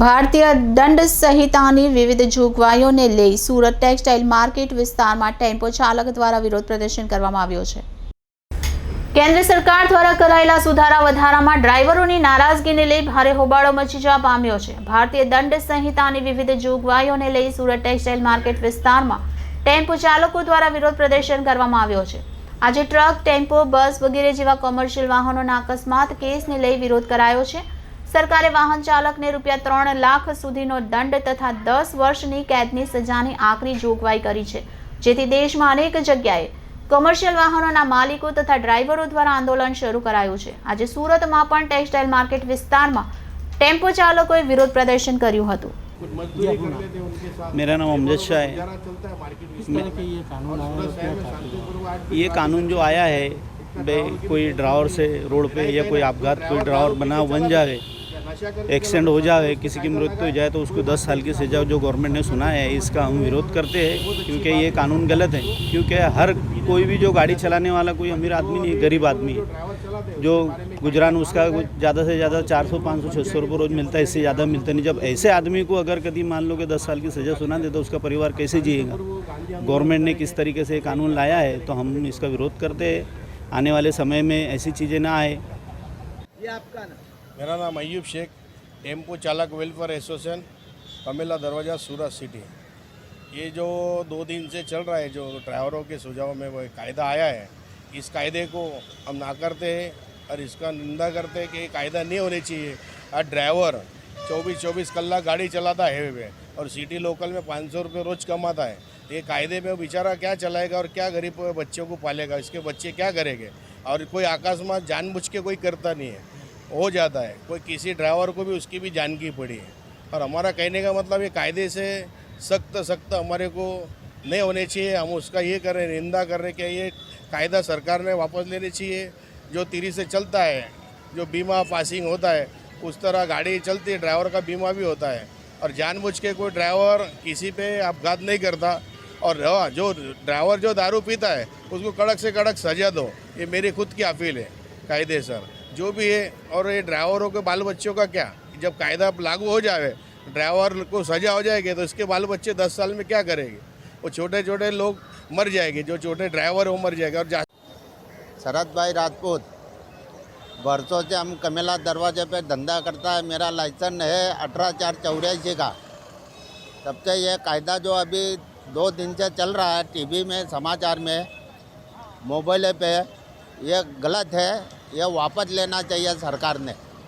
ભારતીય દંડ સંહિતાની વિવિધ જોગવાઈઓને લઈ સુરત ટેક્સટાઇલ માર્કેટ વિસ્તારમાં ટેમ્પો ચાલક દ્વારા વિરોધ પ્રદર્શન કરવામાં આવ્યો છે. કેન્દ્ર સરકાર દ્વારા કરાયેલા સુધારા વધારામાં ડ્રાઈવરોની નારાજગીને લઈ ભારે હોબાળો મચી જવા પામ્યો છે. ભારતીય દંડ સંહિતાની વિવિધ જોગવાઈઓને લઈ સુરત ટેક્સટાઇલ માર્કેટ વિસ્તારમાં ટેમ્પો ચાલકો દ્વારા વિરોધ પ્રદર્શન કરવામાં આવ્યો છે. આજે ટ્રક, ટેમ્પો, બસ વગેરે જેવા કોમર્શિયલ વાહનોના અકસ્માત કેસને લઈ વિરોધ કરાયો છે. સરકારે વાહન ચાલકને રૂપિયા ત્રણ લાખ સુધીનો દંડ તથા દસ વર્ષની કેદની સજાની આકરી જોગવાઈ કરી છે જેથી દેશમાં અનેક જગ્યાએ કોમર્શિયલ વાહનોના માલિકો તથા ડ્રાઈવરો દ્વારા આંદોલન શરૂ કરાયું છે આજે સુરતમાં પણ ટેક્સટાઇલ માર્કેટ વિસ્તારમાં ટેમ્પો ચાલકોએ વિરોધ પ્રદર્શન કર્યું હતું कुछ मजदूरी कर लेते हैं उनके साथ मेरा नाम अमजद शाह है गुजारा चलता है मार्केट इस में तरह के ये कानून आए सूरत हैं शहर में क्या शांतिपूर्वक आज भी ये कानून जो आया है बे कोई ड्राइवर से रोड पे या कोई आपघात कोई ड्राइवर बना बन जाए नशा कर एक्सीडेंट हो जाए किसी की मृत्यु हो जाए तो उसको 10 साल की सज़ा जो गवर्नमेंट ने सुना है इसका हम विरोध करते हैं क्योंकि ये कानून गलत है। क्योंकि हर कोई भी जो गाड़ी चलाने वाला कोई अमीर आदमी नहीं है गरीब आदमी है। जो गुजरान उसका ज़्यादा से ज़्यादा चार सौ पाँच सौ छः सौ रुपये रोज़ मिलता है इससे ज़्यादा मिलता नहीं। जब ऐसे आदमी को अगर कभी मान लो कि दस साल की सज़ा सुना दे तो उसका परिवार कैसे जिएगा? गवर्नमेंट ने किस तरीके से ये कानून लाया है तो हम इसका विरोध करते हैं। आने वाले समय में ऐसी चीज़ें ना आए। मेरा नाम अयूब शेख। टेंपो चालक welfare association, Kamela Darwaza, Surat city. ये जो दो दिन से चल रहा है, जो ड्राइवरों के सुझाव में वो कायदा आया है, इस कायदे को हम ना करते हैं और इसका निंदा करते हैं कि ये कायदा नहीं होने चाहिए। और ड्राइवर 24-24 कलाक गाड़ी चलाता है हाईवे पे और सिटी लोकल में पाँच सौ रुपये रोज़ कमाता है। ये कायदे में बेचारा क्या चलाएगा और क्या गरीब बच्चों को पालेगा, इसके बच्चे क्या करेंगे? और कोई अकस्मात जानबूझ के कोई करता नहीं है। हो जाता है। कोई किसी ड्राइवर को भी उसकी भी जान की पड़ी है। और हमारा कहने का मतलब ये कायदे से सख्त सख्त हमारे को नहीं होने चाहिए। हम उसका ये कर रहे हैं निंदा कर रहे हैं कि ये कायदा सरकार ने वापस लेने चाहिए। जो तिरी से चलता है जो बीमा पासिंग होता है उस तरह गाड़ी चलती है ड्राइवर का बीमा भी होता है। और जानबूझ के कोई ड्राइवर किसी पे अपघात नहीं करता। और हाँ, जो ड्राइवर जो दारू पीता है उसको कड़क से कड़क सजा दो। ये मेरी खुद की अपील है कायदे सर। जो भी है, और ये ड्राइवरों के बाल बच्चों का क्या? जब कायदा लागू हो जाए, ड्राइवर को सजा हो जाएगी तो इसके बाल बच्चे दस साल में क्या करेंगे? वो छोटे छोटे लोग मर जाएँगे, जो छोटे ड्राइवर वो मर जाएगा, और जा शरद भाई राजपूत, बरसों से हम कमेला दरवाजे पे धंधा करता है, मेरा लाइसेंस है अठारह चार चौरासी का। तब से ये कायदा जो अभी दो दिन से चल रहा है, टीवी में, समाचार में, मोबाइल पे, ये गलत है ये वापस लेना चाहिए सरकार ने।